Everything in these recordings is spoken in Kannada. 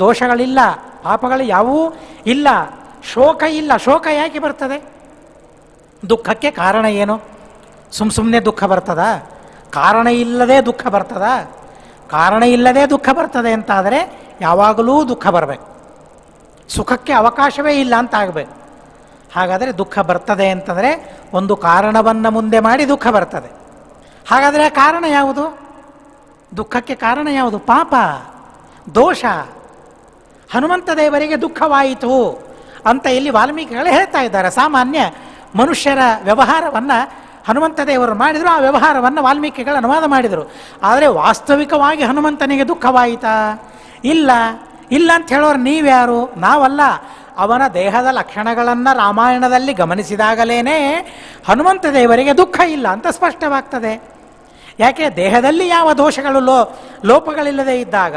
ದೋಷಗಳಿಲ್ಲ, ಪಾಪಗಳು ಯಾವುವೂ ಇಲ್ಲ. ಶೋಕ ಇಲ್ಲ, ಶೋಕ ಯಾಕೆ ಬರ್ತದೆ? ದುಃಖಕ್ಕೆ ಕಾರಣ ಏನು? ಸುಮ್ ಸುಮ್ಮನೆ ದುಃಖ ಬರ್ತದ? ಕಾರಣ ಇಲ್ಲದೆ ದುಃಖ ಬರ್ತದ? ಕಾರಣ ಇಲ್ಲದೆ ದುಃಖ ಬರ್ತದೆ ಅಂತಾದರೆ ಯಾವಾಗಲೂ ದುಃಖ ಬರಬೇಕು. ಸುಖಕ್ಕೆ ಅವಕಾಶವೇ ಇಲ್ಲ ಅಂತ ಆಗಬೇಕು. ಹಾಗಾದರೆ ದುಃಖ ಬರ್ತದೆ ಅಂತಂದರೆ ಒಂದು ಕಾರಣವನ್ನು ಮುಂದೆ ಮಾಡಿ ದುಃಖ ಬರ್ತದೆ. ಹಾಗಾದರೆ ಆ ಕಾರಣ ಯಾವುದು? ದುಃಖಕ್ಕೆ ಕಾರಣ ಯಾವುದು? ಪಾಪ, ದೋಷ. ಹನುಮಂತ ದೇವರಿಗೆ ದುಃಖವಾಯಿತು ಅಂತ ಇಲ್ಲಿ ವಾಲ್ಮೀಕಿಗಳು ಹೇಳ್ತಾ ಇದ್ದಾರೆ. ಸಾಮಾನ್ಯ ಮನುಷ್ಯರ ವ್ಯವಹಾರವನ್ನು ಹನುಮಂತ ದೇವರು ಮಾಡಿದರು, ಆ ವ್ಯವಹಾರವನ್ನು ವಾಲ್ಮೀಕಿಗಳು ಅನುವಾದ ಮಾಡಿದರು. ಆದರೆ ವಾಸ್ತವಿಕವಾಗಿ ಹನುಮಂತನಿಗೆ ದುಃಖವಾಯಿತಾ? ಇಲ್ಲ. ಇಲ್ಲ ಅಂತ ಹೇಳೋರು ನೀವ್ಯಾರು? ನಾವಲ್ಲ. ಅವನ ದೇಹದ ಲಕ್ಷಣಗಳನ್ನು ರಾಮಾಯಣದಲ್ಲಿ ಗಮನಿಸಿದಾಗಲೇ ಹನುಮಂತ ದೇವರಿಗೆ ದುಃಖ ಇಲ್ಲ ಅಂತ ಸ್ಪಷ್ಟವಾಗ್ತದೆ. ಯಾಕೆ? ದೇಹದಲ್ಲಿ ಯಾವ ದೋಷಗಳು ಲೋ ಲೋಪಗಳಿಲ್ಲದೆ ಇದ್ದಾಗ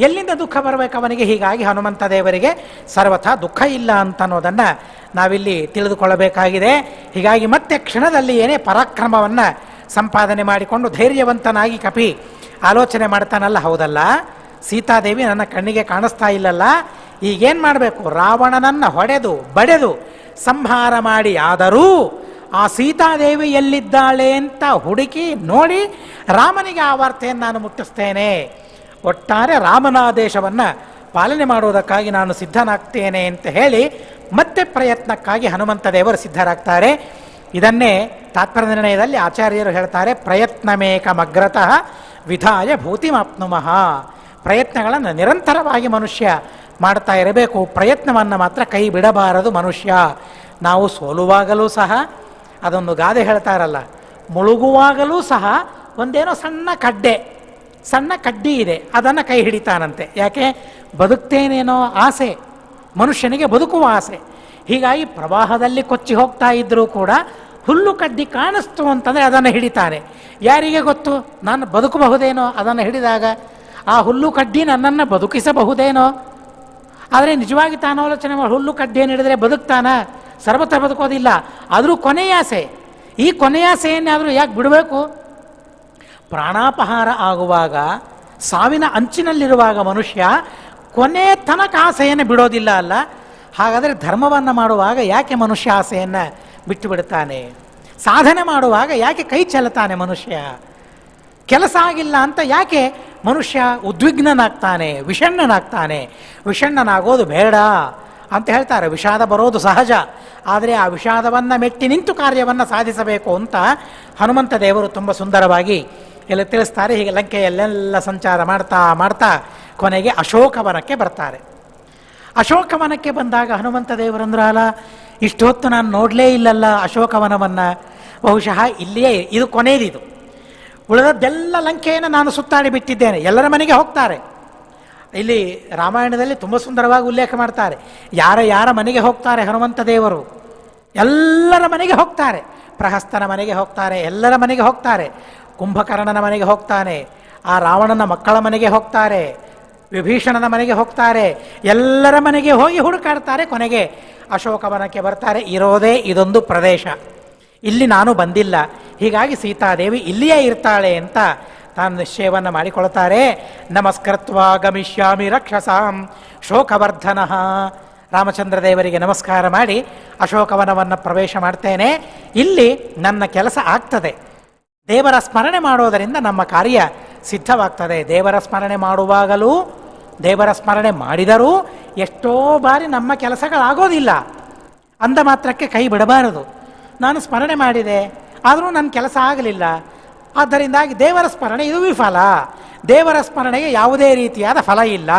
ಎಲ್ಲಿಂದ ದುಃಖ ಬರಬೇಕು ಅವನಿಗೆ? ಹೀಗಾಗಿ ಹನುಮಂತ ದೇವರಿಗೆ ಸರ್ವಥಾ ದುಃಖ ಇಲ್ಲ ಅಂತ ಅನ್ನೋದನ್ನು ನಾವಿಲ್ಲಿ ತಿಳಿದುಕೊಳ್ಳಬೇಕಾಗಿದೆ. ಹೀಗಾಗಿ ಮತ್ತೆ ಕ್ಷಣದಲ್ಲಿ ಏನೇ ಪರಾಕ್ರಮವನ್ನು ಸಂಪಾದನೆ ಮಾಡಿಕೊಂಡು ಧೈರ್ಯವಂತನಾಗಿ ಕಪಿ ಆಲೋಚನೆ ಮಾಡ್ತಾನಲ್ಲ, ಹೌದಲ್ಲ? ಸೀತಾದೇವಿ ನನ್ನ ಕಣ್ಣಿಗೆ ಕಾಣಿಸ್ತಾ ಇಲ್ಲಲ್ಲ. ಈಗೇನು ಮಾಡಬೇಕು? ರಾವಣನನ್ನು ಹೊಡೆದು, ಬಡೆದು ಸಂಹಾರ ಮಾಡಿ ಆದರೂ ಆ ಸೀತಾದೇವಿ ಎಲ್ಲಿದ್ದಾಳೆ ಅಂತ ಹುಡುಕಿ ನೋಡಿ ರಾಮನಿಗೆ ಆ ವಾರ್ತೆಯನ್ನು ನಾನು ಮುಟ್ಟಿಸ್ತೇನೆ. ಒಟ್ಟಾರೆ ರಾಮನ ಆದೇಶವನ್ನು ಪಾಲನೆ ಮಾಡುವುದಕ್ಕಾಗಿ ನಾನು ಸಿದ್ಧನಾಗ್ತೇನೆ ಅಂತ ಹೇಳಿ ಮತ್ತೆ ಪ್ರಯತ್ನಕ್ಕಾಗಿ ಹನುಮಂತ ದೇವರು ಸಿದ್ಧರಾಗ್ತಾರೆ. ಇದನ್ನೇ ತಾತ್ಪರ್ಯ ನಿರ್ಣಯದಲ್ಲಿ ಆಚಾರ್ಯರು ಹೇಳ್ತಾರೆ, ಪ್ರಯತ್ನಮೇಕಮಗ್ರತಃ ವಿಧಾಯ ಭೂತಿಮಾಪ್ನುಮಃ. ಪ್ರಯತ್ನಗಳನ್ನು ನಿರಂತರವಾಗಿ ಮನುಷ್ಯ ಮಾಡ್ತಾ ಇರಬೇಕು, ಪ್ರಯತ್ನವನ್ನು ಮಾತ್ರ ಕೈ ಬಿಡಬಾರದು ಮನುಷ್ಯ. ನಾವು ಸೋಲುವಾಗಲೂ ಸಹ ಅದೊಂದು ಗಾದೆ ಹೇಳ್ತಾರಲ್ಲ, ಮುಳುಗುವಾಗಲೂ ಸಹ ಒಂದೇನೋ ಸಣ್ಣ ಕಡ್ಡೆ ಸಣ್ಣ ಕಡ್ಡಿ ಇದೆ, ಅದನ್ನು ಕೈ ಹಿಡಿತಾನಂತೆ. ಯಾಕೆ? ಬದುಕ್ತೇನೇನೋ ಆಸೆ, ಮನುಷ್ಯನಿಗೆ ಬದುಕುವ ಆಸೆ. ಹೀಗಾಗಿ ಪ್ರವಾಹದಲ್ಲಿ ಕೊಚ್ಚಿ ಹೋಗ್ತಾ ಇದ್ದರೂ ಕೂಡ ಹುಲ್ಲು ಕಡ್ಡಿ ಕಾಣಿಸ್ತು ಅಂತಂದರೆ ಅದನ್ನು ಹಿಡಿತಾನೆ. ಯಾರಿಗೆ ಗೊತ್ತು? ನಾನು ಬದುಕಬಹುದೇನೋ ಅದನ್ನು ಹಿಡಿದಾಗ. ಆ ಹುಲ್ಲು ಕಡ್ಡಿ ನನ್ನನ್ನು ಬದುಕಿಸಬಹುದೇನೋ? ಆದರೆ ನಿಜವಾಗಿ ತಾನು ಆಲೋಚನೆ ಮಾಡಿ, ಹುಲ್ಲು ಕಡ್ಡಿಯನ್ನು ಹಿಡಿದ್ರೆ ಬದುಕ್ತಾನ? ಸರ್ವತ್ರ ಬದುಕೋದಿಲ್ಲ. ಆದರೂ ಕೊನೆಯಾಸೆ. ಈ ಕೊನೆಯಾಸೆಯನ್ನಾದರೂ ಯಾಕೆ ಬಿಡಬೇಕು? ಪ್ರಾಣಾಪಹಾರ ಆಗುವಾಗ, ಸಾವಿನ ಅಂಚಿನಲ್ಲಿರುವಾಗ ಮನುಷ್ಯ ಕೊನೆ ತನಕ ಆಸೆಯನ್ನು ಬಿಡೋದಿಲ್ಲ ಅಲ್ಲ? ಹಾಗಾದರೆ ಧರ್ಮವನ್ನು ಮಾಡುವಾಗ ಯಾಕೆ ಮನುಷ್ಯ ಆಸೆಯನ್ನು ಬಿಟ್ಟು ಬಿಡ್ತಾನೆ ಸಾಧನೆ ಮಾಡುವಾಗ ಯಾಕೆ ಕೈ ಚೆಲ್ಲುತ್ತಾನೆ ಮನುಷ್ಯ? ಕೆಲಸ ಆಗಿಲ್ಲ ಅಂತ ಯಾಕೆ ಮನುಷ್ಯ ಉದ್ವಿಗ್ನನಾಗ್ತಾನೆ, ವಿಷಣ್ಣನಾಗ್ತಾನೆ? ವಿಷಣ್ಣನಾಗೋದು ಬೇಡ ಅಂತ ಹೇಳ್ತಾರೆ. ವಿಷಾದ ಬರೋದು ಸಹಜ. ಆದರೆ ಆ ವಿಷಾದವನ್ನು ಮೆಟ್ಟಿ ನಿಂತು ಕಾರ್ಯವನ್ನು ಸಾಧಿಸಬೇಕು ಅಂತ ಹನುಮಂತ ದೇವರು ತುಂಬ ಸುಂದರವಾಗಿ ಎಲ್ಲ ತಿಳಿಸ್ತಾರೆ. ಹೀಗೆ ಲಂಕೆಯಲ್ಲೆಲ್ಲ ಸಂಚಾರ ಮಾಡ್ತಾ ಮಾಡ್ತಾ ಕೊನೆಗೆ ಅಶೋಕವನಕ್ಕೆ ಬರ್ತಾರೆ. ಅಶೋಕವನಕ್ಕೆ ಬಂದಾಗ ಹನುಮಂತ ದೇವರಂದ್ರಲ್ಲ ಇಷ್ಟೊತ್ತು ನಾನು ನೋಡಲೇ ಇಲ್ಲಲ್ಲ ಅಶೋಕವನವನ್ನು. ಬಹುಶಃ ಇಲ್ಲಿಯೇ, ಇದು ಕೊನೆಯದಿದು ಉಳಿದದ್ದೆಲ್ಲ ಲಂಕೆಯನ್ನು ನಾನು ಸುತ್ತಾಡಿ ಬಿಟ್ಟಿದ್ದೇನೆ. ಎಲ್ಲರ ಮನೆಗೆ ಹೋಗ್ತಾರೆ. ಇಲ್ಲಿ ರಾಮಾಯಣದಲ್ಲಿ ತುಂಬ ಸುಂದರವಾಗಿ ಉಲ್ಲೇಖ ಮಾಡ್ತಾರೆ. ಯಾರ ಯಾರ ಮನೆಗೆ ಹೋಗ್ತಾರೆ ಹನುಮಂತ ದೇವರು? ಎಲ್ಲರ ಮನೆಗೆ ಹೋಗ್ತಾರೆ. ಪ್ರಹಸ್ತನ ಮನೆಗೆ ಹೋಗ್ತಾರೆ, ಎಲ್ಲರ ಮನೆಗೆ ಹೋಗ್ತಾರೆ. ಕುಂಭಕರ್ಣನ ಮನೆಗೆ ಹೋಗ್ತಾನೆ, ಆ ರಾವಣನ ಮಕ್ಕಳ ಮನೆಗೆ ಹೋಗ್ತಾರೆ, ವಿಭೀಷಣನ ಮನೆಗೆ ಹೋಗ್ತಾರೆ, ಎಲ್ಲರ ಮನೆಗೆ ಹೋಗಿ ಹುಡುಕಾಡ್ತಾರೆ ಕೊನೆಗೆ. ಅಶೋಕವನಕ್ಕೆ ಬರ್ತಾರೆ, ಇರೋದೇ ಇದೊಂದು ಪ್ರದೇಶ. ಇಲ್ಲಿ ನಾನು ಬಂದಿಲ್ಲ, ಹೀಗಾಗಿ ಸೀತಾದೇವಿ ಇಲ್ಲಿಯೇ ಇರ್ತಾಳೆ ಅಂತ ತಾನು ನಿಶ್ಚಯವನ್ನು ಮಾಡಿಕೊಳ್ತಾರೆ. ನಮಸ್ಕೃತ್ವ ಗಮಿಷ್ಯಾಮಿ ರಕ್ಷಸಾಂ ಶೋಕವರ್ಧನ. ರಾಮಚಂದ್ರ ದೇವರಿಗೆ ನಮಸ್ಕಾರ ಮಾಡಿ ಅಶೋಕವನವನ್ನು ಪ್ರವೇಶ ಮಾಡ್ತೇನೆ. ಇಲ್ಲಿ ನನ್ನ ಕೆಲಸ ಆಗ್ತದೆ. ದೇವರ ಸ್ಮರಣೆ ಮಾಡೋದರಿಂದ ನಮ್ಮ ಕಾರ್ಯ ಸಿದ್ಧವಾಗ್ತದೆ. ದೇವರ ಸ್ಮರಣೆ ಮಾಡುವಾಗಲೂ, ದೇವರ ಸ್ಮರಣೆ ಮಾಡಿದರೂ ಎಷ್ಟೋ ಬಾರಿ ನಮ್ಮ ಕೆಲಸಗಳಾಗೋದಿಲ್ಲ. ಅಂದ ಮಾತ್ರಕ್ಕೆ ಕೈ ಬಿಡಬಾರದು. ನಾನು ಸ್ಮರಣೆ ಮಾಡಿದೆ, ಆದರೂ ನನ್ನ ಕೆಲಸ ಆಗಲಿಲ್ಲ. ಆದ್ದರಿಂದಾಗಿ ದೇವರ ಸ್ಮರಣೆ ಇದು ವಿಫಲ ದೇವರ ಸ್ಮರಣೆಗೆ ಯಾವುದೇ ರೀತಿಯಾದ ಫಲ ಇಲ್ಲ.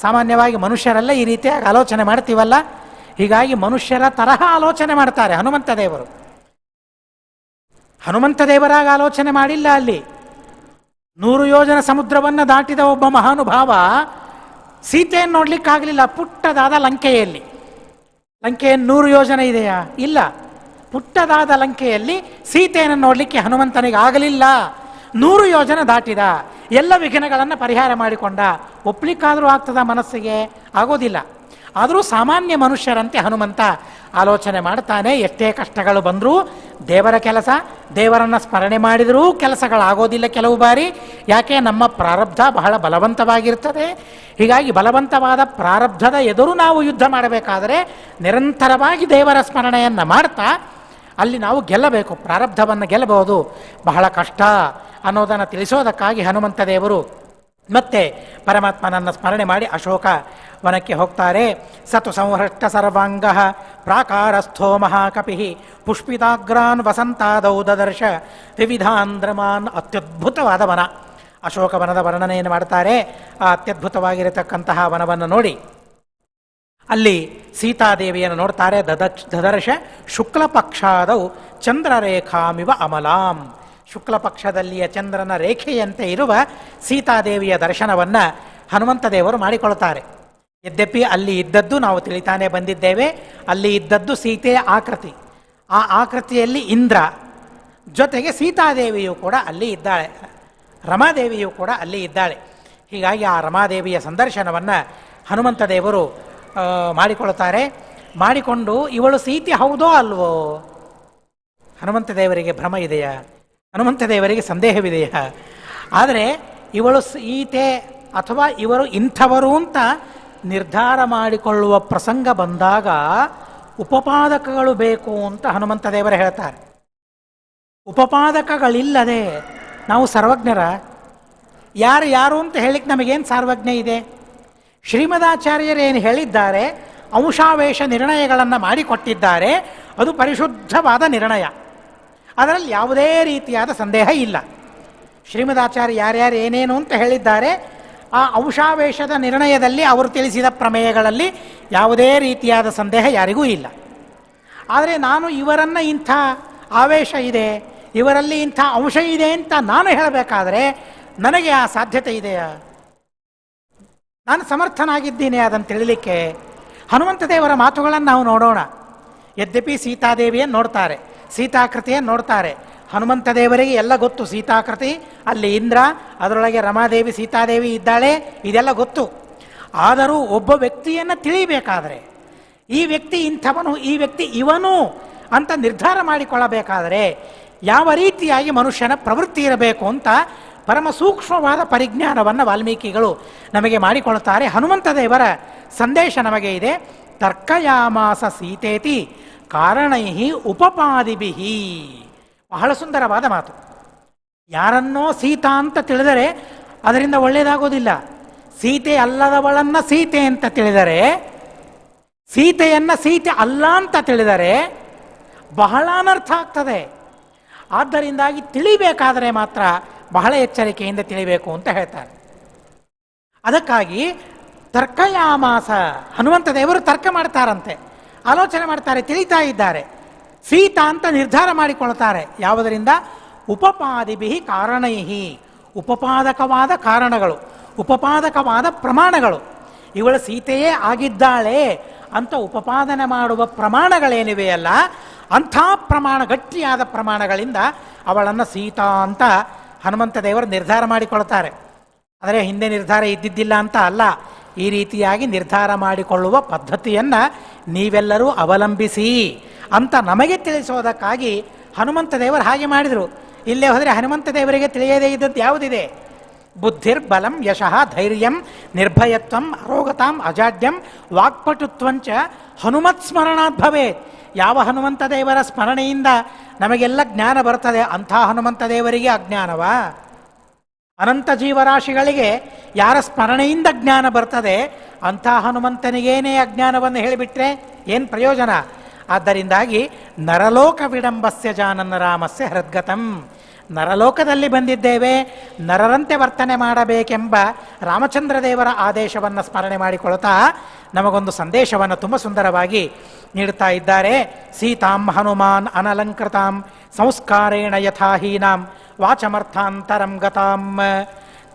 ಸಾಮಾನ್ಯವಾಗಿ ಮನುಷ್ಯರೆಲ್ಲ ಈ ರೀತಿಯಾಗಿ ಆಲೋಚನೆ ಮಾಡ್ತೀವಲ್ಲ? ಹೀಗಾಗಿ ಮನುಷ್ಯರ ತರಹ ಆಲೋಚನೆ ಮಾಡ್ತಾರೆ ಹನುಮಂತ ದೇವರು. ಹನುಮಂತ ದೇವರಾಗ ಆಲೋಚನೆ ಮಾಡಿಲ್ಲ ಅಲ್ಲಿ. ನೂರು ಯೋಜನ ಸಮುದ್ರವನ್ನು ದಾಟಿದ ಒಬ್ಬ ಮಹಾನುಭಾವ ಸೀತೆಯನ್ನು ನೋಡ್ಲಿಕ್ಕಾಗಲಿಲ್ಲ, ಪುಟ್ಟದಾದ ಲಂಕೆಯಲ್ಲಿ. ಲಂಕೆಯನ್ನು ನೂರು ಯೋಜನೆ ಇದೆಯಾ? ಇಲ್ಲ. ಪುಟ್ಟದಾದ ಲಂಕೆಯಲ್ಲಿ ಸೀತೆಯನ್ನು ನೋಡಲಿಕ್ಕೆ ಹನುಮಂತನಿಗೆ ಆಗಲಿಲ್ಲ. ನೂರು ಯೋಜನೆ ದಾಟಿದ, ಎಲ್ಲ ವಿಘ್ನಗಳನ್ನು ಪರಿಹಾರ ಮಾಡಿಕೊಂಡ, ಒಪ್ಲಿಕ್ಕಾದರೂ ಆಗ್ತದ ಮನಸ್ಸಿಗೆ? ಆಗೋದಿಲ್ಲ. ಆದರೂ ಸಾಮಾನ್ಯ ಮನುಷ್ಯರಂತೆ ಹನುಮಂತ ಆಲೋಚನೆ ಮಾಡ್ತಾನೆ, ಎಷ್ಟೇ ಕಷ್ಟಗಳು ಬಂದರೂ ದೇವರ ಕೆಲಸ, ದೇವರನ್ನು ಸ್ಮರಣೆ ಮಾಡಿದರೂ ಕೆಲಸಗಳಾಗೋದಿಲ್ಲ ಕೆಲವು ಬಾರಿ. ಯಾಕೆ? ನಮ್ಮ ಪ್ರಾರಬ್ಧ ಬಹಳ ಬಲವಂತವಾಗಿರ್ತದೆ. ಹೀಗಾಗಿ ಬಲವಂತವಾದ ಪ್ರಾರಬ್ಧದ ಎದುರು ನಾವು ಯುದ್ಧ ಮಾಡಬೇಕಾದರೆ ನಿರಂತರವಾಗಿ ದೇವರ ಸ್ಮರಣೆಯನ್ನು ಮಾಡ್ತಾ ಅಲ್ಲಿ ನಾವು ಗೆಲ್ಲಬೇಕು. ಪ್ರಾರಬ್ಧವನ್ನು ಗೆಲ್ಲಬಹುದು. ಬಹಳ ಕಷ್ಟ ಅನ್ನೋದನ್ನು ತಿಳಿಸೋದಕ್ಕಾಗಿ ಹನುಮಂತ ದೇವರು ಮತ್ತೆ ಪರಮಾತ್ಮನನ್ನು ಸ್ಮರಣೆ ಮಾಡಿ ಅಶೋಕ ವನಕ್ಕೆ ಹೋಗ್ತಾರೆ. ಸತು ಸಂಹೃಷ್ಟ ಸರ್ವಾಂಗ ಪ್ರಾಕಾರಸ್ಥೋ ಮಹಾಕಪಿ ಪುಷ್ಪಿತಾಗ್ರಾನ್ ವಸಂತಾದೌ ದದರ್ಶ ವಿವಿಧಾಂದ್ರಮಾನ್ ಅತ್ಯದ್ಭುತವಾದ ವನ. ಅಶೋಕ ವನದ ವರ್ಣನೆಯನ್ನು ಮಾಡ್ತಾರೆ. ಆ ಅತ್ಯದ್ಭುತವಾಗಿರತಕ್ಕಂತಹ ವನವನ್ನು ನೋಡಿ. ಅಲ್ಲಿ ಸೀತಾದೇವಿಯನ್ನು ನೋಡ್ತಾರೆ. ದದ ದದರ್ಶ ಶುಕ್ಲಪಕ್ಷಾದೌ ಚಂದ್ರರೇಖಾಮಿವ ಅಮಲಾಂ. ಶುಕ್ಲ ಪಕ್ಷದಲ್ಲಿಯ ಚಂದ್ರನ ರೇಖೆಯಂತೆ ಇರುವ ಸೀತಾದೇವಿಯ ದರ್ಶನವನ್ನು ಹನುಮಂತ ದೇವರು ಮಾಡಿಕೊಳ್ತಾರೆ ಯದ್ಯಪಿ ಅಲ್ಲಿ ಇದ್ದದ್ದು ನಾವು ತಿಳಿತಾನೆ ಬಂದಿದ್ದೇವೆ. ಅಲ್ಲಿ ಇದ್ದದ್ದು ಸೀತೆಯ ಆಕೃತಿ. ಆ ಆಕೃತಿಯಲ್ಲಿ ಇಂದ್ರ. ಜೊತೆಗೆ ಸೀತಾದೇವಿಯು ಕೂಡ ಅಲ್ಲಿ ಇದ್ದಾಳೆ. ರಮಾದೇವಿಯು ಕೂಡ ಅಲ್ಲಿ ಇದ್ದಾಳೆ. ಹೀಗಾಗಿ ಆ ರಮಾದೇವಿಯ ಸಂದರ್ಶನವನ್ನು ಹನುಮಂತ ದೇವರು ಮಾಡಿಕೊಳ್ತಾರೆ ಮಾಡಿಕೊಂಡು ಇವಳು ಸೀತೆ ಹೌದೋ ಅಲ್ವೋ? ಹನುಮಂತ ದೇವರಿಗೆ ಭ್ರಮ ಇದೆಯಾ? ಹನುಮಂತ ದೇವರಿಗೆ ಸಂದೇಹವಿದೆಯಾ? ಆದರೆ ಇವಳು ಈತೆ ಅಥವಾ ಇವರು ಇಂಥವರು ಅಂತ ನಿರ್ಧಾರ ಮಾಡಿಕೊಳ್ಳುವ ಪ್ರಸಂಗ ಬಂದಾಗ ಉಪಪಾದಕಗಳು ಬೇಕು ಅಂತ ಹನುಮಂತ ದೇವರು ಹೇಳ್ತಾರೆ. ಉಪಪಾದಕಗಳಿಲ್ಲದೆ ನಾವು ಸರ್ವಜ್ಞರ? ಯಾರು ಯಾರು ಅಂತ ಹೇಳಿಕ್ಕೆ ನಮಗೇನು ಸಾರ್ವಜ್ಞ ಇದೆ? ಶ್ರೀಮದಾಚಾರ್ಯರು ಏನು ಹೇಳಿದ್ದಾರೆ, ಅಂಶಾವೇಶ ನಿರ್ಣಯಗಳನ್ನು ಮಾಡಿಕೊಟ್ಟಿದ್ದಾರೆ, ಅದು ಪರಿಶುದ್ಧವಾದ ನಿರ್ಣಯ. ಅದರಲ್ಲಿ ಯಾವುದೇ ರೀತಿಯಾದ ಸಂದೇಹ ಇಲ್ಲ. ಶ್ರೀಮದಾಚಾರ್ಯ ಯಾರ್ಯಾರು ಏನೇನು ಅಂತ ಹೇಳಿದ್ದಾರೆ, ಆ ಅಂಶಾವೇಶದ ನಿರ್ಣಯದಲ್ಲಿ ಅವರು ತಿಳಿಸಿದ ಪ್ರಮೇಯಗಳಲ್ಲಿ ಯಾವುದೇ ರೀತಿಯಾದ ಸಂದೇಹ ಯಾರಿಗೂ ಇಲ್ಲ. ಆದರೆ ನಾನು ಇವರನ್ನು ಇಂಥ ಆವೇಶ ಇದೆ, ಇವರಲ್ಲಿ ಇಂಥ ಅಂಶ ಇದೆ ಅಂತ ನಾನು ಹೇಳಬೇಕಾದರೆ ನನಗೆ ಆ ಸಾಧ್ಯತೆ ಇದೆಯಾ? ನಾನು ಸಮರ್ಥನಾಗಿದ್ದೀನಿ ಅದನ್ನು ತಿಳಿಲಿಕ್ಕೆ. ಹನುಮಂತ ದೇವರ ಮಾತುಗಳನ್ನು ನಾವು ನೋಡೋಣ. ಯದ್ಯಪಿ ಸೀತಾದೇವಿಯನ್ನು ನೋಡ್ತಾರೆ. ಸೀತಾಕೃತಿಯನ್ನು ನೋಡ್ತಾರೆ. ಹನುಮಂತ ದೇವರಿಗೆ ಎಲ್ಲ ಗೊತ್ತು, ಸೀತಾಕೃತಿ, ಅಲ್ಲಿ ಇಂದ್ರ, ಅದರೊಳಗೆ ರಮಾದೇವಿ, ಸೀತಾದೇವಿ ಇದ್ದಾಳೆ, ಇದೆಲ್ಲ ಗೊತ್ತು. ಆದರೂ ಒಬ್ಬ ವ್ಯಕ್ತಿಯನ್ನು ತಿಳಿಬೇಕಾದರೆ ಈ ವ್ಯಕ್ತಿ ಇಂಥವನು, ಈ ವ್ಯಕ್ತಿ ಇವನು ಅಂತ ನಿರ್ಧಾರ ಮಾಡಿಕೊಳ್ಳಬೇಕಾದರೆ, ಯಾವ ರೀತಿಯಾಗಿ ಮನುಷ್ಯನ ಪ್ರವೃತ್ತಿ ಇರಬೇಕು ಅಂತ ಪರಮ ಸೂಕ್ಷ್ಮವಾದ ಪರಿಜ್ಞಾನವನ್ನು ವಾಲ್ಮೀಕಿಗಳು ನಮಗೆ ಮಾಡಿಕೊಳ್ತಾರೆ. ಹನುಮಂತ ದೇವರ ಸಂದೇಶ ನಮಗೆ ಇದೆ, ತರ್ಕಯಾಮಾಸ ಸೀತೇತಿ ಕಾರಣೈ ಉಪಪಾದಿಬಿಹಿ ಬಹಳ ಸುಂದರವಾದ ಮಾತು. ಯಾರನ್ನೋ ಸೀತಾ ಅಂತ ತಿಳಿದರೆ ಅದರಿಂದ ಒಳ್ಳೆಯದಾಗೋದಿಲ್ಲ ಸೀತೆ ಅಲ್ಲದವಳನ್ನ ಸೀತೆ ಅಂತ ತಿಳಿದರೆ, ಸೀತೆಯನ್ನ ಸೀತೆ ಅಲ್ಲ ಅಂತ ತಿಳಿದರೆ ಬಹಳ ಅನರ್ಥ ಆಗ್ತದೆ. ಆದ್ದರಿಂದಾಗಿ ತಿಳಿಬೇಕಾದರೆ ಮಾತ್ರ ಬಹಳ ಎಚ್ಚರಿಕೆಯಿಂದ ತಿಳಿಬೇಕು ಅಂತ ಹೇಳ್ತಾರೆ. ಅದಕ್ಕಾಗಿ ತರ್ಕಯಾಮಾಸ, ಹನುಮಂತ ದೇವರು ತರ್ಕ ಮಾಡ್ತಾರಂತೆ. ಆಲೋಚನೆ ಮಾಡ್ತಾರೆ, ತಿಳಿತಾ ಇದ್ದಾರೆ. ಸೀತಾ ಅಂತ ನಿರ್ಧಾರ ಮಾಡಿಕೊಳ್ತಾರೆ. ಯಾವುದರಿಂದ? ಉಪಪಾದಿಭಿ ಕಾರಣೈಹಿ. ಉಪಪಾದಕವಾದ ಕಾರಣಗಳು, ಉಪಪಾದಕವಾದ ಪ್ರಮಾಣಗಳು. ಇವಳು ಸೀತೆಯೇ ಆಗಿದ್ದಾಳೆ ಅಂತ ಉಪಪಾದನೆ ಮಾಡುವ ಪ್ರಮಾಣಗಳೇನಿವೆಯಲ್ಲ ಅಂಥ ಪ್ರಮಾಣ, ಗಟ್ಟಿಯಾದ ಪ್ರಮಾಣಗಳಿಂದ ಅವಳನ್ನು ಸೀತಾ ಅಂತ ಹನುಮಂತ ದೇವರು ನಿರ್ಧಾರ ಮಾಡಿಕೊಳ್ತಾರೆ. ಆದರೆ ಹಿಂದೆ ನಿರ್ಧಾರ ಇದ್ದಿದ್ದಿಲ್ಲ ಅಂತ ಅಲ್ಲ. ಈ ರೀತಿಯಾಗಿ ನಿರ್ಧಾರ ಮಾಡಿಕೊಳ್ಳುವ ಪದ್ಧತಿಯನ್ನು ನೀವೆಲ್ಲರೂ ಅವಲಂಬಿಸಿ ಅಂತ ನಮಗೆ ತಿಳಿಸೋದಕ್ಕಾಗಿ ಹನುಮಂತ ದೇವರು ಹಾಗೆ ಮಾಡಿದರು. ಇಲ್ಲೇ ಹೋದರೆ ಹನುಮಂತ ದೇವರಿಗೆ ತಿಳಿಯದೇ ಇದ್ದದ್ದು ಯಾವುದಿದೆ? ಬುದ್ಧಿರ್ಬಲಂ ಯಶಃ ಧೈರ್ಯಂ ನಿರ್ಭಯತ್ವಂ ಅರೋಗತಾಂ ಅಜಾಡ್ಯಂ ವಾಕ್ಪಟುತ್ವಂಚ ಹನುಮತ್ ಸ್ಮರಣಾತ್ ಭವೇತ್. ಯಾವ ಹನುಮಂತ ದೇವರ ಸ್ಮರಣೆಯಿಂದ ನಮಗೆಲ್ಲ ಜ್ಞಾನ ಬರ್ತದೆ ಅಂಥ ಹನುಮಂತ ದೇವರಿಗೆ ಅಜ್ಞಾನವಾ ಅನಂತ ಜೀವರಾಶಿಗಳಿಗೆ ಯಾರ ಸ್ಮರಣೆಯಿಂದ ಜ್ಞಾನ ಬರ್ತದೆ ಅಂಥ ಹನುಮಂತನಿಗೇನೇ ಅಜ್ಞಾನವನ್ನು ಹೇಳಿಬಿಟ್ರೆ ಏನು ಪ್ರಯೋಜನ? ಆದ್ದರಿಂದಾಗಿ ನರಲೋಕ ವಿಡಂಬಸ್ಯ ಜಾನನ ರಾಮಸ್ಯ ಹೃದ್ಗತಂ ನರಲೋಕದಲ್ಲಿ ಬಂದಿದ್ದೇವೆ, ನರರಂತೆ ವರ್ತನೆ ಮಾಡಬೇಕೆಂಬ ರಾಮಚಂದ್ರ ದೇವರ ಆದೇಶವನ್ನು ಸ್ಮರಣೆ ಮಾಡಿಕೊಳ್ತಾ ನಮಗೊಂದು ಸಂದೇಶವನ್ನು ತುಂಬ ಸುಂದರವಾಗಿ ನೀಡುತ್ತಾ ಇದ್ದಾರೆ. ಸೀತಾಂ ಹನುಮಾನ್ ಅನಲಂಕೃತಾಂ, ಸಂಸ್ಕಾರೇಣ ಯಥಾಹೀನಾಂ ವಾಚಮರ್ಥಾಂತರಂ ಗತಾಂ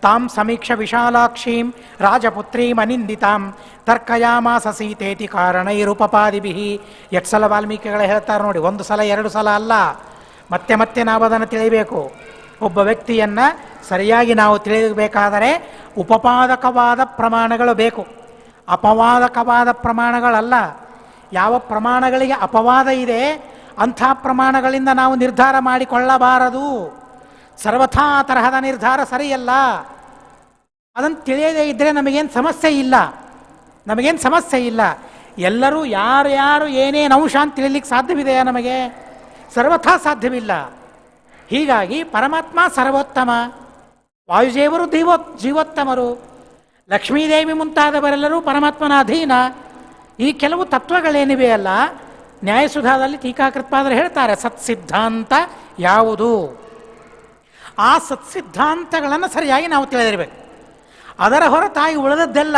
ತಾಂ ಸಮೀಕ್ಷ ವಿಶಾಲಾಕ್ಷೀಂ ರಾಜಪುತ್ರೀಂ ಅನಿಂದಿತಾಂ ತರ್ಕಯಾಮಾಸ ಸೀತೇತಿ ಕಾರಣೈರುಪಪಾದಿಭಿ ಎಷ್ಟು ಸಲ ವಾಲ್ಮೀಕಿಗಳು ಹೇಳ್ತಾರೆ ನೋಡಿ, ಒಂದು ಸಲ, ಎರಡು ಸಲ ಅಲ್ಲ. ಮತ್ತೆ ಮತ್ತೆ ನಾವು ಅದನ್ನು ತಿಳಿಬೇಕು ಒಬ್ಬ ವ್ಯಕ್ತಿಯನ್ನು ಸರಿಯಾಗಿ ನಾವು ತಿಳಿಯಬೇಕಾದರೆ ಉಪಪಾದಕವಾದ ಪ್ರಮಾಣಗಳು ಬೇಕು. ಅಪವಾದಕವಾದ ಪ್ರಮಾಣಗಳಲ್ಲ. ಯಾವ ಪ್ರಮಾಣಗಳಿಗೆ ಅಪವಾದ ಇದೆ ಅಂಥ ಪ್ರಮಾಣಗಳಿಂದ ನಾವು ನಿರ್ಧಾರ ಮಾಡಿಕೊಳ್ಳಬಾರದು. ಸರ್ವಥಾ ತರಹದ ನಿರ್ಧಾರ ಸರಿಯಲ್ಲ. ಅದನ್ನು ತಿಳಿಯದೇ ಇದ್ದರೆ ನಮಗೇನು ಸಮಸ್ಯೆ ಇಲ್ಲ. ನಮಗೇನು ಸಮಸ್ಯೆ ಇಲ್ಲ. ಎಲ್ಲರೂ ಯಾರು ಯಾರು ಏನೇನು ಅಂಶ ಅಂತ ತಿಳಿಲಿಕ್ಕೆ ಸಾಧ್ಯವಿದೆಯಾ ನಮಗೆ? ಸರ್ವಥಾ ಸಾಧ್ಯವಿಲ್ಲ. ಹೀಗಾಗಿ ಪರಮಾತ್ಮ ಸರ್ವೋತ್ತಮ. ವಾಯುದೇವರು ದೀವೋ ಜೀವೋತ್ತಮರು. ಲಕ್ಷ್ಮೀದೇವಿ ಮುಂತಾದವರೆಲ್ಲರೂ ಪರಮಾತ್ಮನ ಅಧೀನ ಈ ಕೆಲವು ತತ್ವಗಳೇನಿವೆ ಅಲ್ಲ, ನ್ಯಾಯಸುಧಾದಲ್ಲಿ ಟೀಕಾಕೃತ್ಪಾದರು ಹೇಳ್ತಾರೆ, ಸತ್ಸಿದ್ಧಾಂತ ಯಾವುದು? ಆ ಸತ್ಸಿದ್ಧಾಂತಗಳನ್ನು ಸರಿಯಾಗಿ ನಾವು ತಿಳಿದಿರಬೇಕು. ಅದರ ಹೊರತಾಗಿ ಉಳಿದದ್ದೆಲ್ಲ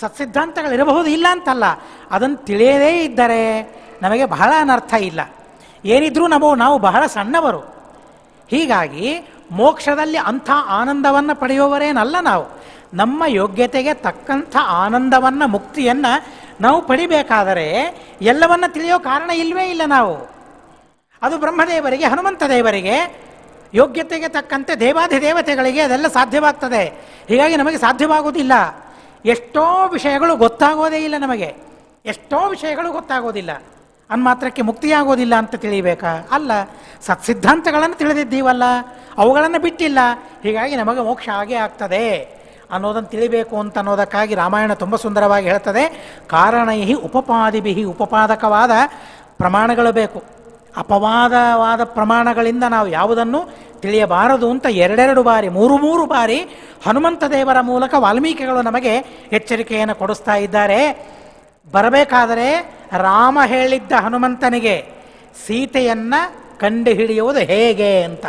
ಸತ್ಸಿದ್ಧಾಂತಗಳಿರಬಹುದು ಇಲ್ಲ ಅಂತಲ್ಲ, ಅದನ್ನು ತಿಳಿಯದೇ ಇದ್ದರೆ ನಮಗೆ ಬಹಳ ಅನರ್ಥ ಇಲ್ಲ. ಏನಿದ್ರೂ ನಾವು ನಾವು ಬಹಳ ಸಣ್ಣವರು. ಹೀಗಾಗಿ ಮೋಕ್ಷದಲ್ಲಿ ಅಂಥ ಆನಂದವನ್ನು ಪಡೆಯುವವರೇನಲ್ಲ ನಾವು. ನಮ್ಮ ಯೋಗ್ಯತೆಗೆ ತಕ್ಕಂಥ ಆನಂದವನ್ನು, ಮುಕ್ತಿಯನ್ನು ನಾವು ಪಡಿಬೇಕಾದರೆ ಎಲ್ಲವನ್ನ ತಿಳಿಯೋ ಕಾರಣ ಇಲ್ಲವೇ ಇಲ್ಲ ನಾವು. ಅದು ಬ್ರಹ್ಮದೇವರಿಗೆ, ಹನುಮಂತ ದೇವರಿಗೆ ಯೋಗ್ಯತೆಗೆ ತಕ್ಕಂತೆ ದೇವಾದಿ ದೇವತೆಗಳಿಗೆ ಅದೆಲ್ಲ ಸಾಧ್ಯವಾಗ್ತದೆ. ಹೀಗಾಗಿ ನಮಗೆ ಸಾಧ್ಯವಾಗುವುದಿಲ್ಲ. ಎಷ್ಟೋ ವಿಷಯಗಳು ಗೊತ್ತಾಗೋದೇ ಇಲ್ಲ ನಮಗೆ. ಎಷ್ಟೋ ವಿಷಯಗಳು ಗೊತ್ತಾಗೋದಿಲ್ಲ. ಅನ್ಮಾತ್ರಕ್ಕೆ ಮುಕ್ತಿಯಾಗೋದಿಲ್ಲ ಅಂತ ತಿಳಿಬೇಕಾ ಅಲ್ಲ, ಸತ್ಸಿದ್ಧಾಂತಗಳನ್ನು ತಿಳಿದಿದ್ದೀವಲ್ಲ. ಅವುಗಳನ್ನು ಬಿಟ್ಟಿಲ್ಲ. ಹೀಗಾಗಿ ನಮಗೆ ಮೋಕ್ಷ ಆಗೇ ಆಗ್ತದೆ. ಅನ್ನೋದನ್ನು ತಿಳಿಬೇಕು ಅಂತ ಅನ್ನೋದಕ್ಕಾಗಿ ರಾಮಾಯಣ ತುಂಬ ಸುಂದರವಾಗಿ ಹೇಳ್ತದೆ. ಕಾರಣೈಹಿ ಉಪಪಾದಿಬಿಹಿ ಉಪಪಾದಕವಾದ ಪ್ರಮಾಣಗಳು ಬೇಕು. ಅಪವಾದವಾದ ಪ್ರಮಾಣಗಳಿಂದ ನಾವು ಯಾವುದನ್ನು ತಿಳಿಯಬಾರದು ಅಂತ ಎರಡೆರಡು ಬಾರಿ, ಮೂರು ಮೂರು ಬಾರಿ ಹನುಮಂತ ದೇವರ ಮೂಲಕ ವಾಲ್ಮೀಕಿಗಳು ನಮಗೆ ಎಚ್ಚರಿಕೆಯನ್ನು ಕೊಡಿಸ್ತಾ ಇದ್ದಾರೆ. ಬರಬೇಕಾದರೆ ರಾಮ ಹೇಳಿದ್ದ ಹನುಮಂತನಿಗೆ ಸೀತೆಯನ್ನು ಕಂಡುಹಿಡಿಯುವುದು ಹೇಗೆ ಅಂತ.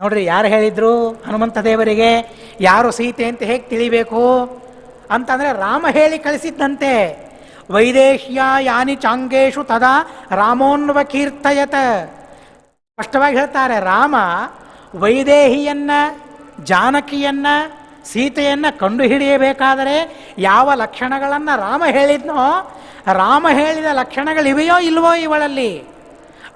ನೋಡ್ರಿ, ಯಾರು ಹೇಳಿದ್ರು ಹನುಮಂತ ದೇವರಿಗೆ, ಯಾರು ಸೀತೆ ಅಂತ ಹೇಗೆ ತಿಳಿಬೇಕು? ಅಂತಂದರೆ ರಾಮ ಹೇಳಿ ಕಳಿಸಿದ್ದಂತೆ. ವೈದೇಶ್ಯ ಯಾನಿ ಚಾಂಗೇಶು ತದಾ ರಾಮೋನ್ವ ಕೀರ್ತಯತ ಸ್ಪಷ್ಟವಾಗಿ ಹೇಳ್ತಾರೆ, ರಾಮ ವೈದೇಹಿಯನ್ನ, ಜಾನಕಿಯನ್ನ, ಸೀತೆಯನ್ನ ಕಂಡುಹಿಡಿಯಬೇಕಾದರೆ ಯಾವ ಲಕ್ಷಣಗಳನ್ನು ರಾಮ ಹೇಳಿದ್ನೋ, ರಾಮ ಹೇಳಿದ ಲಕ್ಷಣಗಳಿವೆಯೋ ಇಲ್ವೋ ಇವಳಲ್ಲಿ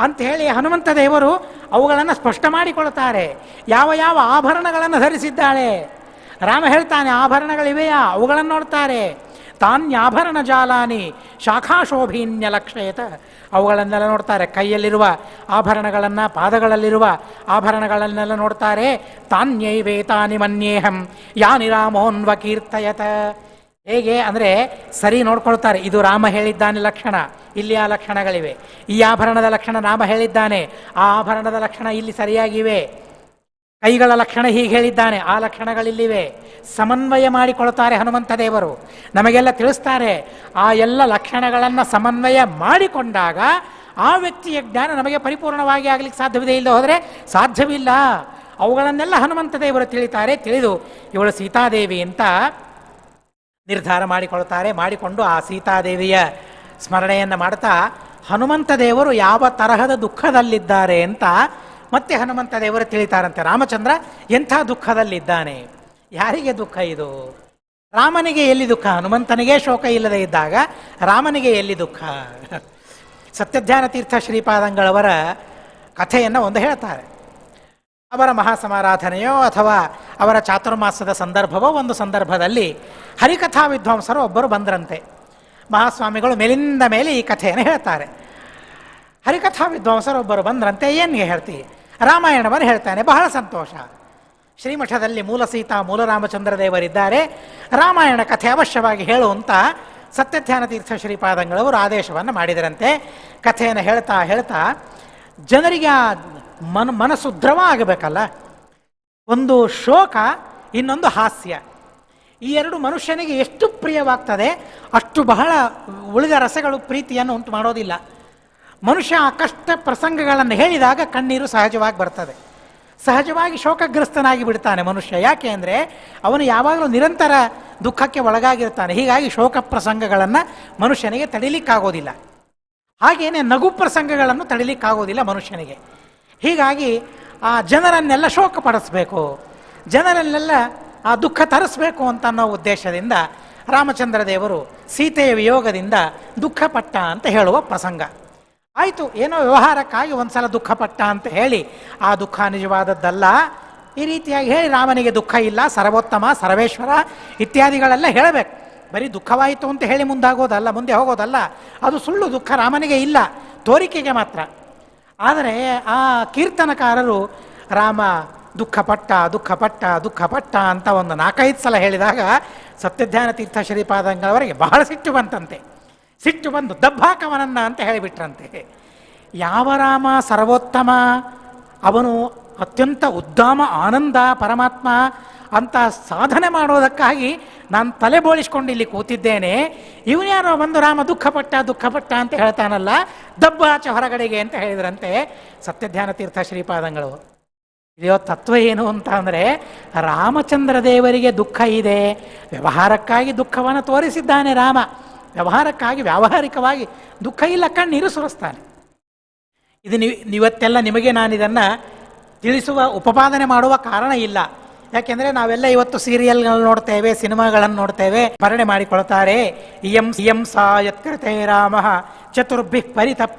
ಅಂತ ಹೇಳಿ ಹನುಮಂತ ದೇವರು ಅವುಗಳನ್ನು ಸ್ಪಷ್ಟ ಮಾಡಿಕೊಳ್ತಾರೆ. ಯಾವ ಯಾವ ಆಭರಣಗಳನ್ನು ಧರಿಸಿದ್ದಾಳೆ, ರಾಮ ಹೇಳ್ತಾನೆ, ಆಭರಣಗಳಿವೆಯಾ, ಅವುಗಳನ್ನು ನೋಡ್ತಾರೆ. ತಾನ್ಯಾಭರಣ ಜಾಲಾನಿ ಶಾಖಾಶೋಭೀನ್ಯ ಲಕ್ಷಯತ ಅವುಗಳನ್ನೆಲ್ಲ ನೋಡ್ತಾರೆ. ಕೈಯಲ್ಲಿರುವ ಆಭರಣಗಳನ್ನು, ಪಾದಗಳಲ್ಲಿರುವ ಆಭರಣಗಳನ್ನೆಲ್ಲ ನೋಡ್ತಾರೆ. ತಾನ್ಯೈವೇತಾನಿ ಮನ್ಯೇಹಂ ಯಾನಿ ರಾಮೋನ್ವ ಕೀರ್ತಯತ ಹೇಗೆ ಅಂದರೆ ಸರಿ ನೋಡ್ಕೊಳ್ತಾರೆ. ಇದು ರಾಮ ಹೇಳಿದ್ದಾನೆ ಲಕ್ಷಣ. ಇಲ್ಲಿ ಆ ಲಕ್ಷಣಗಳಿವೆ. ಈ ಆಭರಣದ ಲಕ್ಷಣ ರಾಮ ಹೇಳಿದ್ದಾನೆ. ಆ ಆಭರಣದ ಲಕ್ಷಣ ಇಲ್ಲಿ ಸರಿಯಾಗಿವೆ. ಕೈಗಳ ಲಕ್ಷಣ ಹೀಗೆ ಹೇಳಿದ್ದಾನೆ. ಆ ಲಕ್ಷಣಗಳಿಲ್ಲಿವೆ. ಸಮನ್ವಯ ಮಾಡಿಕೊಳ್ತಾರೆ ಹನುಮಂತ ದೇವರು. ನಮಗೆಲ್ಲ ತಿಳಿಸ್ತಾರೆ, ಆ ಎಲ್ಲ ಲಕ್ಷಣಗಳನ್ನು ಸಮನ್ವಯ ಮಾಡಿಕೊಂಡಾಗ ಆ ವ್ಯಕ್ತಿಯ ಜ್ಞಾನ ನಮಗೆ ಪರಿಪೂರ್ಣವಾಗಿ ಆಗಲಿಕ್ಕೆ ಸಾಧ್ಯವಿದೆ ಇಲ್ಲದೆ ಹೋದರೆ ಸಾಧ್ಯವಿಲ್ಲ. ಅವುಗಳನ್ನೆಲ್ಲ ಹನುಮಂತ ದೇವರು ತಿಳಿತಾರೆ, ತಿಳಿದು ಇವಳು ಸೀತಾದೇವಿ ಅಂತ ನಿರ್ಧಾರ ಮಾಡಿಕೊಳ್ತಾರೆ ಮಾಡಿಕೊಂಡು ಆ ಸೀತಾದೇವಿಯ ಸ್ಮರಣೆಯನ್ನು ಮಾಡ್ತಾ ಹನುಮಂತ ದೇವರು ಯಾವ ತರಹದ ದುಃಖದಲ್ಲಿದ್ದಾರೆ ಅಂತ ಮತ್ತೆ ಹನುಮಂತ ದೇವರು ತಿಳಿತಾರಂತೆ. ರಾಮಚಂದ್ರ ಎಂಥ ದುಃಖದಲ್ಲಿದ್ದಾನೆ? ಯಾರಿಗೆ ದುಃಖ ಇದು? ರಾಮನಿಗೆ ಎಲ್ಲಿ ದುಃಖ? ಹನುಮಂತನಿಗೆ ಶೋಕ ಇಲ್ಲದೆ ಇದ್ದಾಗ ರಾಮನಿಗೆ ಎಲ್ಲಿ ದುಃಖ? ಸತ್ಯಧ್ಯಾನ ತೀರ್ಥ ಶ್ರೀಪಾದಂಗಳವರ ಕಥೆಯನ್ನು ಒಂದು ಹೇಳ್ತಾರೆ. ಅವರ ಮಹಾಸಮಾರಾಧನೆಯೋ ಅಥವಾ ಅವರ ಚಾತುರ್ಮಾಸದ ಸಂದರ್ಭವೋ ಒಂದು ಸಂದರ್ಭದಲ್ಲಿ ಹರಿಕಥಾ ವಿದ್ವಾಂಸರು ಒಬ್ಬರು ಬಂದ್ರಂತೆ. ಮಹಾಸ್ವಾಮಿಗಳು ಮೇಲಿಂದ ಮೇಲೆ ಈ ಕಥೆಯನ್ನು ಹೇಳ್ತಾರೆ. ಹರಿಕಥಾ ವಿದ್ವಾಂಸರು ಒಬ್ಬರು ಬಂದ್ರಂತೆ, ಏನು ಹೇಳ್ತೀವಿ ರಾಮಾಯಣವನ್ನು ಹೇಳ್ತಾನೆ, ಬಹಳ ಸಂತೋಷ. ಶ್ರೀಮಠದಲ್ಲಿ ಮೂಲ ಸೀತಾ ಮೂಲ ರಾಮಚಂದ್ರ ದೇವರಿದ್ದಾರೆ ರಾಮಾಯಣ ಕಥೆ ಅವಶ್ಯವಾಗಿ ಹೇಳುವಂತ ಸತ್ಯಧ್ಯಾನ ತೀರ್ಥ ಶ್ರೀಪಾದಂಗಳವರು ಆದೇಶವನ್ನು ಮಾಡಿದರಂತೆ. ಕಥೆಯನ್ನು ಹೇಳ್ತಾ ಹೇಳ್ತಾ ಜನರಿಗೆ ಆ ಮನ ಮನಸ್ಸು ದ್ರವ ಆಗಬೇಕಲ್ಲ? ಒಂದು ಶೋಕ, ಇನ್ನೊಂದು ಹಾಸ್ಯ. ಈ ಎರಡು ಮನುಷ್ಯನಿಗೆ ಎಷ್ಟು ಪ್ರಿಯವಾಗ್ತದೆ, ಅಷ್ಟು ಬಹಳ ಉಳಿದ ರಸಗಳು ಪ್ರೀತಿಯನ್ನು ಉಂಟು ಮಾಡೋದಿಲ್ಲ. ಮನುಷ್ಯ ಆ ಕಷ್ಟ ಪ್ರಸಂಗಗಳನ್ನು ಹೇಳಿದಾಗ ಕಣ್ಣೀರು ಸಹಜವಾಗಿ ಬರ್ತದೆ. ಸಹಜವಾಗಿ ಶೋಕಗ್ರಸ್ತನಾಗಿ ಬಿಡ್ತಾನೆ ಮನುಷ್ಯ. ಯಾಕೆ ಅಂದರೆ ಅವನು ಯಾವಾಗಲೂ ನಿರಂತರ ದುಃಖಕ್ಕೆ ಒಳಗಾಗಿರ್ತಾನೆ. ಹೀಗಾಗಿ ಶೋಕ ಪ್ರಸಂಗಗಳನ್ನು ಮನುಷ್ಯನಿಗೆ ತಡಿಲಿಕ್ಕಾಗೋದಿಲ್ಲ. ಹಾಗೇನೆ ನಗು ಪ್ರಸಂಗಗಳನ್ನು ತಡಿಲಿಕ್ಕಾಗೋದಿಲ್ಲ ಮನುಷ್ಯನಿಗೆ. ಹೀಗಾಗಿ ಆ ಜನರನ್ನೆಲ್ಲ ಶೋಕ ಪಡಿಸ್ಬೇಕು ಜನರನ್ನೆಲ್ಲ ಆ ದುಃಖ ತರಿಸ್ಬೇಕು ಅಂತ ಅನ್ನೋ ಉದ್ದೇಶದಿಂದ ರಾಮಚಂದ್ರ ದೇವರು ಸೀತೆಯ ವಿಯೋಗದಿಂದ ದುಃಖಪಟ್ಟ ಅಂತ ಹೇಳುವ ಪ್ರಸಂಗ. ಆಯಿತು, ಏನೋ ವ್ಯವಹಾರಕ್ಕಾಗಿ ಒಂದ್ಸಲ ದುಃಖಪಟ್ಟ ಅಂತ ಹೇಳಿ. ಆ ದುಃಖ ನಿಜವಾದದ್ದಲ್ಲ. ಈ ರೀತಿಯಾಗಿ ಹೇಳಿ, ರಾಮನಿಗೆ ದುಃಖ ಇಲ್ಲ, ಸರ್ವೋತ್ತಮ, ಸರ್ವೇಶ್ವರ ಇತ್ಯಾದಿಗಳೆಲ್ಲ ಹೇಳಬೇಕು. ಬರೀ ದುಃಖವಾಯಿತು ಅಂತ ಹೇಳಿ ಮುಂದಾಗೋದಲ್ಲ, ಮುಂದೆ ಹೋಗೋದಲ್ಲ. ಅದು ಸುಳ್ಳು, ದುಃಖ ರಾಮನಿಗೆ ಇಲ್ಲ, ತೋರಿಕೆಗೆ ಮಾತ್ರ. ಆದರೆ ಆ ಕೀರ್ತನಕಾರರು, ರಾಮ ದುಃಖಪಟ್ಟ ದುಃಖಪಟ್ಟ ದುಃಖಪಟ್ಟ ಅಂತ ಒಂದು ನಾಲ್ಕೈದು ಸಲ ಹೇಳಿದಾಗ ಸತ್ಯಧ್ಯಾನ ತೀರ್ಥ ಶ್ರೀಪಾದಂಗಳವರಿಗೆ ಬಹಳ ಸಿಟ್ಟು ಬಂತಂತೆ. ಸಿಟ್ಟು ಬಂದು ದಬ್ಬಾಕವನನ್ನ ಅಂತ ಹೇಳಿಬಿಟ್ರಂತೆ. ಯಾವ ರಾಮ ಸರ್ವೋತ್ತಮ? ಅವನು ಅತ್ಯಂತ ಉದ್ದಾಮ, ಆನಂದ, ಪರಮಾತ್ಮ ಅಂತ ಸಾಧನೆ ಮಾಡೋದಕ್ಕಾಗಿ ನಾನು ತಲೆ ಬೋಳಿಸ್ಕೊಂಡು ಇಲ್ಲಿ ಕೂತಿದ್ದೇನೆ. ಇವನ್ಯಾರೋ ಬಂದು ರಾಮ ದುಃಖಪಟ್ಟ ದುಃಖಪಟ್ಟ ಅಂತ ಹೇಳ್ತಾನಲ್ಲ ದಬ್ಬಾಚ ಹೊರಗಡೆಗೆ ಅಂತ ಹೇಳಿದ್ರಂತೆ ಸತ್ಯಧ್ಯಾನ ತೀರ್ಥ ಶ್ರೀಪಾದಂಗಳು. ಇದೆಯೋ ತತ್ವ ಏನು ಅಂತ ಅಂದರೆ ರಾಮಚಂದ್ರ ದೇವರಿಗೆ ದುಃಖ ಇದೆ. ವ್ಯವಹಾರಕ್ಕಾಗಿ ದುಃಖವನ್ನು ತೋರಿಸಿದ್ದಾನೆ ರಾಮ. ವ್ಯವಹಾರಕ್ಕಾಗಿ, ವ್ಯಾವಹಾರಿಕವಾಗಿ ದುಃಖ ಇಲ್ಲ, ಕಣ್ಣೀರು ಸುರಿಸ್ತಾನೆ. ಇದು ನೀವು ಇವತ್ತೆಲ್ಲ ನಿಮಗೆ ನಾನು ಇದನ್ನು ತಿಳಿಸುವ, ಉಪಪಾದನೆ ಮಾಡುವ ಕಾರಣ ಇಲ್ಲ. ಯಾಕೆಂದರೆ ನಾವೆಲ್ಲ ಇವತ್ತು ಸೀರಿಯಲ್ಗಳನ್ನು ನೋಡ್ತೇವೆ, ಸಿನಿಮಾಗಳನ್ನು ನೋಡ್ತೇವೆ, ಸ್ಮರಣೆ ಮಾಡಿಕೊಳ್ತಾರೆ. ಇಯಂ ಇಯಂ ಸಾ ಯತ್ಕೃತೆ ರಾಮ, ಚತುರ್ಭಿ ಪರಿತಪ್ಪಿ